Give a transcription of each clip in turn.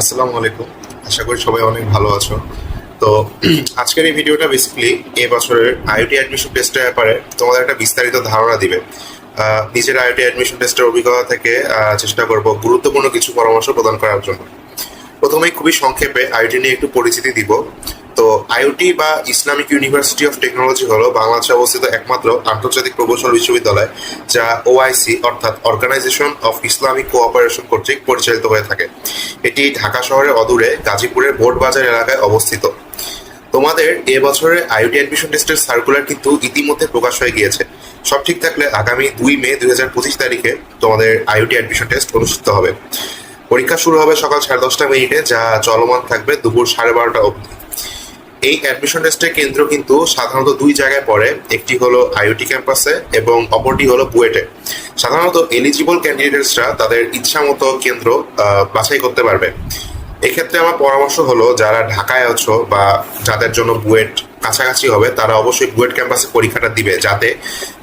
আসসালামু আলাইকুম। আশা করি সবাই অনেক ভালো আছো। তো আজকের এই ভিডিওটা বেসিক্যালি এই বছরের আইওটি অ্যাডমিশন টেস্টের ব্যাপারে তোমাদের একটা বিস্তারিত ধারণা দিবে। নিজের আইওটি অ্যাডমিশন টেস্টের অভিজ্ঞতা থেকে চেষ্টা করব গুরুত্বপূর্ণ কিছু পরামর্শ প্রদান করার জন্য। প্রথমেই খুবই সংক্ষেপে আইওটি নিয়ে একটু পরিচিতি দিব। তো আইওটি বা ইসলামিক ইউনিভার্সিটি অফ টেকনোলজি হলো বাংলাদেশে অবস্থিত একমাত্র আন্তর্জাতিক প্রকৌশল বিশ্ববিদ্যালয়, যা ওআইসি অর্থাৎ অর্গানাইজেশন অফ ইসলামিক কোঅপারেশন কর্তৃক পরিচালিত হয়ে থাকে। এটি ঢাকা শহরের অদূরে গাজীপুরের বোর্ডবাজার এলাকায় অবস্থিত। তোমাদের এ বছরের আইওটি অ্যাডমিশন টেস্টের সার্কুলার কিন্তু ইতিমধ্যে প্রকাশ হয়ে গিয়েছে। সব ঠিক থাকলে আগামী দুই মে দুই হাজার পঁচিশ তারিখে তোমাদের আইওটি অ্যাডমিশন টেস্ট অনুষ্ঠিত হবে। পরীক্ষা শুরু হবে সকাল সাড়ে দশটা মিনিটে, যা চলমান থাকবে দুপুর সাড়ে বারোটা অবধি। এই অ্যাডমিশন টেস্টের কেন্দ্র কিন্তু সাধারণত দুই জায়গায় পড়ে। একটি হলো আইওটি ক্যাম্পাসে এবং অপরটি হলো বুয়েটে। সাধারণত এলিজিবল ক্যান্ডিডেটসরা তাদের ইচ্ছা মতো কেন্দ্র বাছাই করতে পারবে। এক্ষেত্রে আমার পরামর্শ হলো, যারা ঢাকায় আছো বা যাদের জন্য বুয়েট কাছাকাছি হবে, তারা অবশ্যই বুয়েট ক্যাম্পাসে পরীক্ষাটা দিবে, যাতে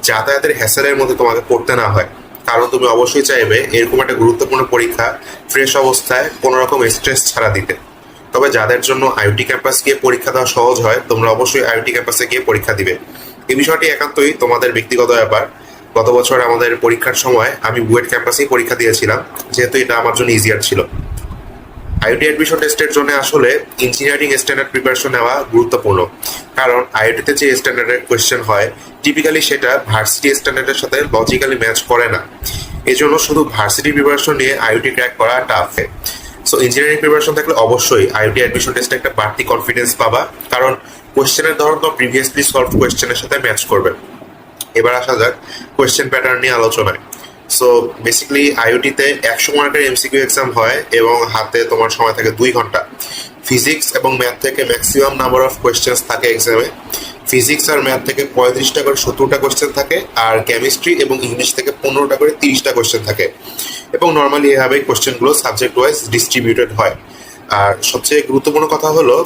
যাতায়াতের হ্যাসেলের মধ্যে তোমাকে পড়তে না হয়। কারণ তুমি অবশ্যই চাইবে, এরকম একটা গুরুত্বপূর্ণ পরীক্ষা ফ্রেশ অবস্থায় কোনো রকম স্ট্রেস ছাড়া দিতে। তবে যাদের জন্য আইওটি ক্যাম্পাস গিয়ে পরীক্ষা দেওয়া সহজ হয়, তোমরা অবশ্যই আইওটি ক্যাম্পাসে গিয়ে পরীক্ষা দিবে। এই বিষয়টি একান্তই তোমাদের ব্যক্তিগত ব্যাপার। গত বছর আমাদের পরীক্ষার সময় আমি বুয়েট ক্যাম্পাসেই পরীক্ষা দিয়েছিলাম, যেহেতু এটা আমার জন্য ইজিয়ার ছিল। আইওটি অ্যাডমিশন টেস্টের জন্য আসলে ইঞ্জিনিয়ারিং স্ট্যান্ডার্ড প্রিপারেশন নেওয়া গুরুত্বপূর্ণ। কারণ আইওটিতে যে স্ট্যান্ডার্ডের কোয়েশ্চেন হয় টিপিক্যালি সেটা ভার্সিটি স্ট্যান্ডার্ডের সাথে লজিক্যালি ম্যাচ করে না। এই জন্য শুধু ভার্সিটি প্রিপারেশন নিয়ে আইওটি ক্র্যাক করা টাফ সো ইঞ্জিনিয়ারিং প্রিপারেশন থাকলে অবশ্যই আইওটি অ্যাডমিশন টেস্টে একটা বাড়তি কনফিডেন্স পাবা। কারণ কোয়েশ্চেনের ধরন তো প্রিভিয়াসলি সলভ কোয়েশ্চেনের সাথে ম্যাচ করবে। এবার আসা যাক কোয়েশ্চেন প্যাটার্ন নিয়ে আলোচনায়। সো বেসিক্যালি আইওটিতে একশো মার্কের এমসিকিউ এক্সাম হয় এবং হাতে তোমার সময় থাকে দুই ঘণ্টা। ফিজিক্স এবং ম্যাথ থেকে ম্যাক্সিমাম নাম্বার অফ কোয়েশ্চেন্স থাকে এক্সামে ফিজিক্স আর ম্যাথ থেকে পঁয়ত্রিশটা করে সত্তরটা কোয়েশ্চেন থাকে, আর কেমিস্ট্রি এবং ইংলিশ থেকে পনেরোটা করে তিরিশটা কোয়েশ্চেন থাকে। এবং নর্মালি এভাবে কোয়েশ্চেনগুলো সাবজেক্ট ওয়াইজ ডিস্ট্রিবিউটেড হয়। আর সবচেয়ে গুরুত্বপূর্ণ কথা হলো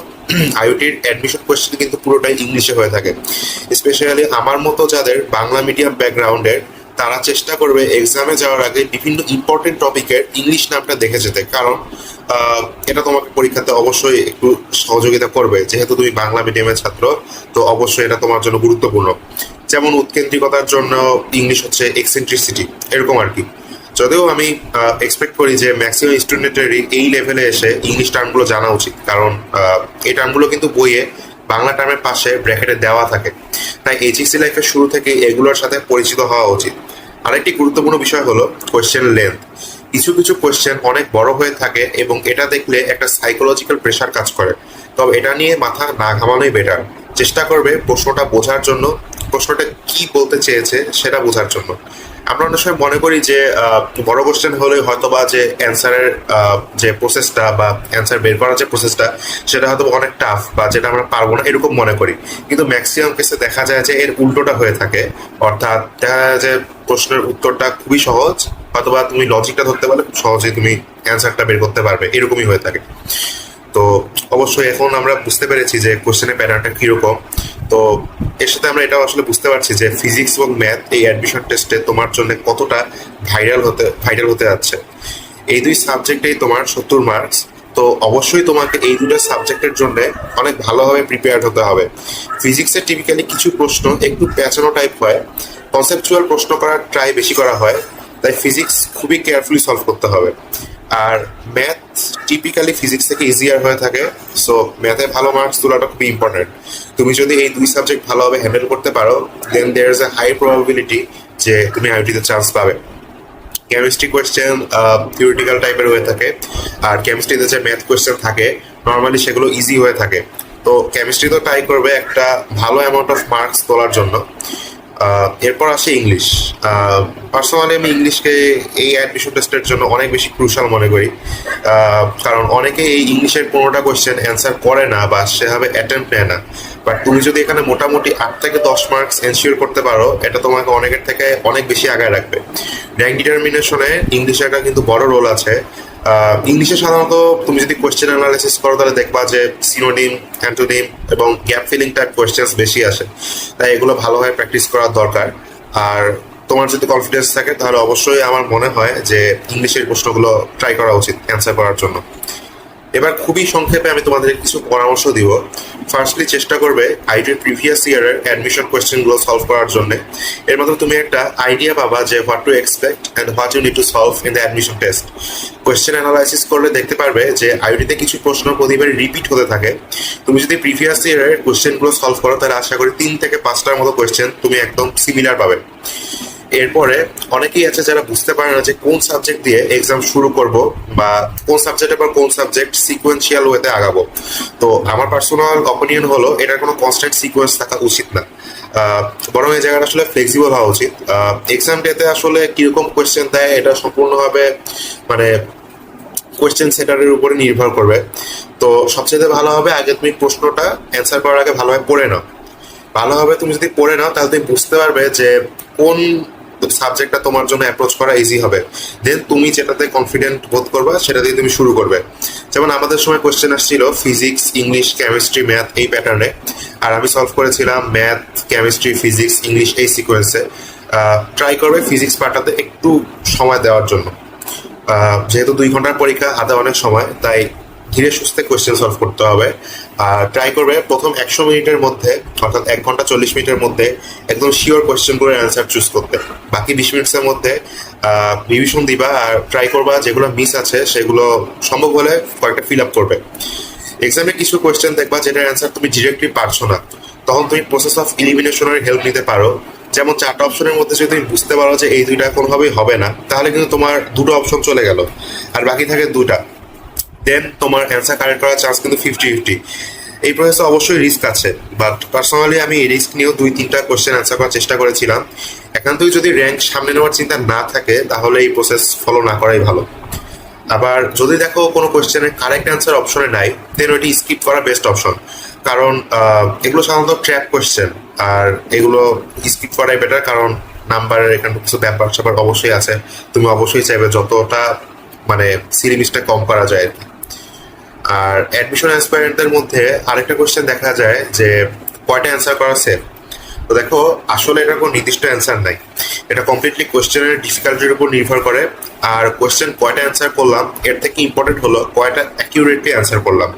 আইওটির অ্যাডমিশন কোয়েশ্চেন কিন্তু পুরোটাই ইংলিশে হয়ে থাকে। স্পেশালি আমার মতো যাদের বাংলা মিডিয়াম ব্যাকগ্রাউন্ডের তারা চেষ্টা করবে এক্সামে যাওয়ার আগে বিভিন্ন ইম্পর্টেন্ট টপিকের ইংলিশ নামটা দেখে যেতে। কারণ এটা তোমাকে পরীক্ষাতে অবশ্যই একটু সহযোগিতা করবে। যেহেতু তুমি বাংলা মিডিয়ামের ছাত্র, তো অবশ্যই এটা তোমার জন্য গুরুত্বপূর্ণ। যেমন উৎকেন্দ্রিকতার জন্য ইংলিশ হচ্ছে এক্সেন্ট্রিসিটি এরকম আর কি। যদিও আমি এক্সপেক্ট করি যে ম্যাক্সিমাম স্টুডেন্টেরই এই লেভেলে এসে ইংলিশ টার্মগুলো জানা উচিত। কারণ এই টার্মগুলো কিন্তু বইয়ে বাংলা টার্মের পাশে ব্র্যাকেটে দেওয়া থাকে। তাই এইচএসসি লাইফের শুরু থেকে এগুলোর সাথে পরিচিত হওয়া উচিত। আরেকটি গুরুত্বপূর্ণ বিষয় হলো কোয়েশ্চেন লেন্থ কিছু কিছু কোয়েশ্চেন অনেক বড় হয়ে থাকে এবং এটা দেখলে একটা সাইকোলজিক্যাল প্রেশার কাজ করে। তবে এটা নিয়ে মাথা না ঘামানোই বেটার চেষ্টা করবে প্রশ্নটা বোঝার জন্য, প্রশ্নটা কি বলতে চেয়েছে সেটা বোঝার জন্য। আমরা অনেক সময় মনে করি যে বড় কোশ্চেন হলে হয়তো বা যে অ্যান্সারের যে প্রসেসটা বা অ্যান্সার বের করার যে প্রসেসটা সেটা হয়তো অনেক টাফ বা যেটা আমরা পারব না এরকম মনে করি। কিন্তু ম্যাক্সিমাম কেসে দেখা যায় যে এর উল্টোটা হয়ে থাকে। অর্থাৎ দেখা যায় যে প্রশ্নের উত্তরটা খুবই সহজ অথবা তুমি লজিকটা ধরতে পারলে খুব সহজেই তুমি অ্যান্সারটা বের করতে পারবে, এরকমই হয়ে থাকে। তো অবশ্যই এখন আমরা বুঝতে পেরেছি যে কোশ্চেনের প্যাটার্নটা কীরকম। তো এর সাথে আমরা এটাও আসলে বুঝতে পারছি যে ফিজিক্স এবং ম্যাথ এই অ্যাডমিশন টেস্টে তোমার জন্য কতটা ভাইরাল হতে ভাইরাল হতে যাচ্ছে। এই দুই সাবজেক্টেই তোমার সত্তর মার্কস তো অবশ্যই তোমাকে এই দুটো সাবজেক্টের জন্য অনেক ভালোভাবে প্রিপেয়ার হতে হবে। ফিজিক্সের টিপিক্যালি কিছু প্রশ্ন একটু প্যাচানো টাইপ হয় কনসেপচুয়াল প্রশ্ন করার ট্রাই বেশি করা হয়, তাই ফিজিক্স খুবই কেয়ারফুলি সলভ করতে হবে। আর ম্যাথ টিপিক্যালি ফিজিক্স থেকে ইজিয়ার হয়ে থাকে সো ম্যাথে ভালো মার্কস তোলাটা খুবই ইম্পর্টেন্ট তুমি যদি এই দুই সাবজেক্ট ভালোভাবে হ্যান্ডেল করতে পারো then there is a high probability যে তুমি আইটিতে চান্স পাবে। কেমিস্ট্রি কোয়েশ্চেন থিওরিটিক্যাল টাইপের হয়ে থাকে। আর কেমিস্ট্রিতে যে ম্যাথ কোয়েশ্চেন থাকে নর্মালি সেগুলো ইজি হয়ে থাকে। তো কেমিস্ট্রি তো ট্রাই করবে একটা ভালো অ্যামাউন্ট অফ মার্কস তোলার জন্য। এরপর আসে ইংলিশ। পার্সোনালি আমি ইংলিশকে এই অ্যাডমিশন টেস্টের জন্য অনেক বেশি ক্রুশাল মনে করি। কারণ অনেকে এই ইংলিশের পনেরোটা কোয়েশ্চেন অ্যান্সার করে না বা সেভাবে অ্যাটেম্প নেয় না। বাট তুমি যদি এখানে মোটামুটি আট থেকে দশ মার্কস এনশিওর করতে পারো, এটা তোমাকে অনেকের থেকে অনেক বেশি আগায় রাখবে। র্যাঙ্ক ডিটারমিনেশনে ইংলিশের একটা কিন্তু বড় রোল আছে। ইংলিশে সাধারণত তুমি যদি কোয়েশ্চেন অ্যানালাইসিস করো, তাহলে দেখবা যে সিনোডিম অ্যান্টোনিম এবং গ্যাপ ফিলিং টাইপ কোয়েশ্চেন্স বেশি আসে। তাই এগুলো ভালোভাবে প্র্যাকটিস করার দরকার। আর তোমার যদি কনফিডেন্স থাকে, তাহলে অবশ্যই আমার মনে হয় যে ইংলিশের প্রশ্নগুলো ট্রাই করা উচিত অ্যান্সার করার জন্য। এবার খুবই সংক্ষেপে আমি তোমাদের কিছু পরামর্শ দিব। ফার্স্টলি চেষ্টা করবে আইটির প্রিভিয়াস ইয়ারের অ্যাডমিশন কোয়েশ্চেনগুলো সলভ করার জন্য। এর মাধ্যমে তুমি একটা আইডিয়া পাবা যে what to expect and what you need to solve in the admission test question analysis করলে দেখতে পারবে যে আইডিতে কিছু প্রশ্ন প্রতিবারই রিপিট হতে থাকে। তুমি যদি প্রিভিয়াস ইয়ারের কোয়েশ্চেনগুলো সলভ করো, তাহলে আশা করি তিন থেকে পাঁচটার মতো কোয়েশ্চেন তুমি একদম সিমিলার পাবে। এরপরে অনেকেই আছে যারা বুঝতে পারে না যে কোন সাবজেক্ট দিয়ে এক্সাম শুরু করব বা কোন সাবজেক্টের পর কোন সাবজেক্ট সিকোয়েন্সিয়াল ওয়েতে আগাবো। তো আমার পার্সোনাল অপিনিয়ন হলো এটার কোনো কনস্ট্যান্ট সিকোয়েন্স থাকা উচিত না। বরং এই জায়গাটা আসলে ফ্লেক্সিবল হওয়া উচিত। এক্সাম ডেতে আসলে কীরকম কোয়েশ্চেন দেয়, এটা সম্পূর্ণভাবে মানে কোয়েশ্চেন সেটারের উপরে নির্ভর করবে। তো সবচেয়ে ভালো হবে আগে তুমি প্রশ্নটা অ্যান্সার করার আগে ভালোভাবে পড়ে নাও। ভালোভাবে তুমি যদি পড়ে নাও, তাহলে তুমি বুঝতে পারবে যে কোন সাবজেক্টটা তোমার জন্য অ্যাপ্রোচ করা ইজি হবে। দেন তুমি যেটাতে কনফিডেন্ট বোধ করবা সেটা দিয়ে তুমি শুরু করবে। যেমন আমাদের সময় কোয়েশ্চেন আসছিল ফিজিক্স ইংলিশ কেমিস্ট্রি ম্যাথ এই প্যাটার্নে আর আমি সলভ করেছিলাম ম্যাথ কেমিস্ট্রি ফিজিক্স ইংলিশ এই সিকোয়েন্সে ট্রাই করবে ফিজিক্স পার্টাতে একটু সময় দেওয়ার জন্য। যেহেতু দুই ঘণ্টার পরীক্ষা, হাতে অনেক সময়, তাই ধীরে সুস্থে কোয়েশ্চেন সলভ করতে হবে। আর ট্রাই করবে প্রথম একশো মিনিটের মধ্যে, অর্থাৎ এক ঘণ্টা চল্লিশ মিনিটের মধ্যে একদম শিওর কোয়েশ্চেনগুলোর অ্যান্সার চুজ করতে। বাকি বিশ মিনিটসের মধ্যে রিভিশন দিবা আর ট্রাই করবা যেগুলো মিস আছে সেগুলো সম্ভব হলে কয়েকটা ফিল আপ করবে। এক্সামে কিছু কোয়েশ্চেন দেখবা যেটার অ্যান্সার তুমি ডিরেক্টলি পারছ না। তখন তুমি প্রসেস অফ ইলিমিনেশনের হেল্প নিতে পারো। যেমন চারটা অপশনের মধ্যে যদি তুমি বুঝতে পারো যে এই দুইটা কোনোভাবেই হবে না, তাহলে কিন্তু তোমার দুটো অপশন চলে গেল। আর বাকি থাকে দুটা দেন তোমার অ্যান্সার কারেক্ট করার চান্স কিন্তু ফিফটি ফিফটি এই প্রসেসে অবশ্যই রিস্ক আছে। বাট পার্সোনালি আমি এই রিস্ক নিয়েও দুই, তিনটা কোয়েশ্চেন অ্যান্সার করার চেষ্টা করেছিলাম। একান্তই যদি র্যাঙ্ক সামনে নেওয়ার চিন্তা না থাকে, তাহলে এই প্রসেস ফলো না করাই ভালো। আবার যদি দেখো কোনো কোয়েশ্চেনের কারেক্ট অ্যান্সার অপশনে নাই দেন ওইটি স্কিপ করা বেস্ট অপশন কারণ এগুলো সাধারণত ট্র্যাপ কোয়েশ্চেন আর এগুলো স্কিপ করাই বেটার কারণ নাম্বারের এখানে কিছু ব্যাপার স্যাপার অবশ্যই আছে। তুমি অবশ্যই চাইবে যতটা মানে সিরিমিসটা কম করা যায় আর কি। আর অ্যাডমিশন অ্যাসপায়ারদের মধ্যে আরেকটা কোয়েশ্চেন দেখা যায় যে, কয়টা অ্যান্সার করা সেফ তো দেখো, আসলে এটার কোনো নির্দিষ্ট অ্যান্সার নাই। এটা কমপ্লিটলি কোয়েশ্চেনের ডিফিকাল্টির উপর নির্ভর করে। আর কোয়েশ্চেন কয়টা অ্যান্সার করলাম, এর থেকে ইম্পর্টেন্ট হলো কয়টা অ্যাকিউরেটলি অ্যান্সার করলাম।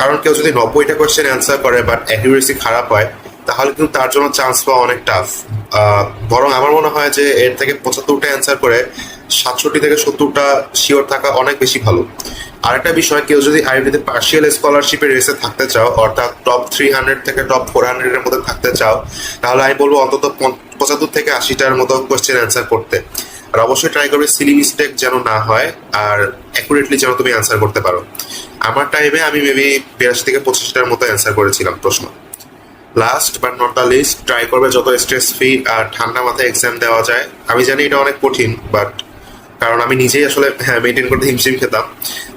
কারণ কেউ যদি নব্বইটা কোয়েশ্চেন অ্যান্সার করে বাট অ্যাকিউরেসি খারাপ হয়, তাহলে কিন্তু তার জন্য চান্স পাওয়া অনেক টাফ বরং আমার মনে হয় যে এর থেকে পঁচাত্তরটা অ্যান্সার করে সাতষট্টি থেকে সত্তরটা শিওর থাকা অনেক বেশি ভালো। আরেকটা বিষয়, কেউ যদি আইআইটিতে পার্শিয়াল স্কলারশিপের রেসে থাকতে চাও, অর্থাৎ টপ থ্রি হান্ড্রেড থেকে টপ ফোর হান্ড্রেডের মধ্যে থাকতে চাও, তাহলে আমি বলব অন্তত পঁচাত্তর থেকে আশিটার মতো কোয়েশ্চেন অ্যান্সার করতে। আর অবশ্যই ট্রাই করবে সিলি মিস্টেক যেন না হয়, আর অ্যাকুরেটলি যেন তুমি অ্যান্সার করতে পারো। আমার টাইমে আমি মেবি বিরাশি থেকে পঁচিশটার মতো অ্যান্সার করেছিলাম প্রশ্ন। Last but not the least try করবে যত স্ট্রেস ফ্রি আর ঠান্ডা মাথায় এক্সাম দেওয়া যায়। আমি জানি এটা অনেক কঠিন বাট কারণ আমি নিজেই আসলে হ্যাঁ মেনটেন করতে হিমশিম খেতাম।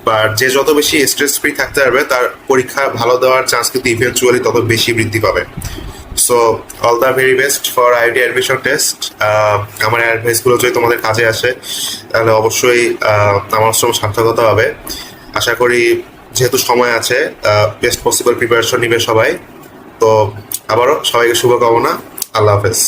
বাট যে যত বেশি স্ট্রেস ফ্রি থাকতে পারবে, তার পরীক্ষা ভালো দেওয়ার চান্স কিন্তু ইভেন্চুয়ালি তত বেশি বৃদ্ধি পাবে। So all the very best for ID admission test আমার অ্যাডভাইসগুলো যদি তোমাদের কাজে আসে, তাহলে অবশ্যই আমার শ্রম সার্থকতা হবে। আশা করি যেহেতু সময় আছে বেস্ট পসিবল প্রিপারেশন নিবে সবাই। তো আবারও সবাইকে শুভকামনা। আল্লাহ হাফেজ।